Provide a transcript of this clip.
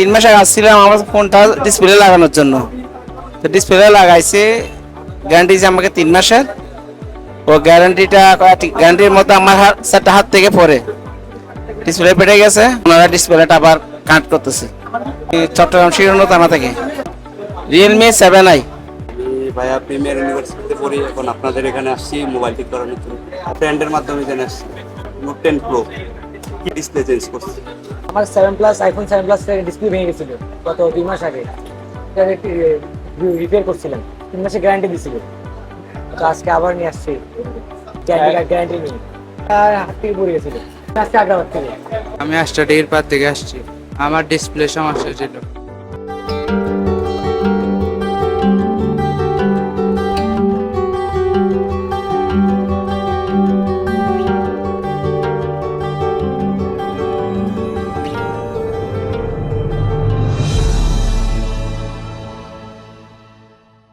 তিন মাস আগে আসছিলাম, আমার ফোনটা ডিসপ্লে লাগানোর জন্য। তো ডিসপ্লে লাগাইছে গ্যারান্টি যে আমাকে তিন মাসের। ও গ্যারান্টিটা গ্যারান্টির মধ্যে আমার হাত চারটা হাত থেকে পড়ে। ডিসপ্লে পেটে গেছে, ওনারা ডিসপ্লেটা আবার কাট করতেছে। চট্টগ্রাম শিরোনো থানা থেকে। রিয়েলমি সেভেন আই ভাইয়া প্রিমিয়ার ইউনিভার্সিটিতে পড়ি, এখন আপনাদের এখানে আসছি মোবাইল ঠিক করানোর জন্য। ফ্রেন্ডের মাধ্যমে এখানে আসছি। Note ten pro display change করছি? আমার seven plus iPhone seven plus display ভেঙে গেছিল গত দুই মাস আগে। রিপেয়ার করছিলাম। তিন মাসে গ্যারান্টি দিছিল। তো আজকে আবার নিয়ে আসছি। গ্যারান্টি নেই। আর হাত থেকে পড়ে গেছিল। আজকে আগ্রাবাদ থেকে। আমি আষ্টটা ডের পার থেকে আসছি। আমার ডিসপ্লে সমস্যা ছিল।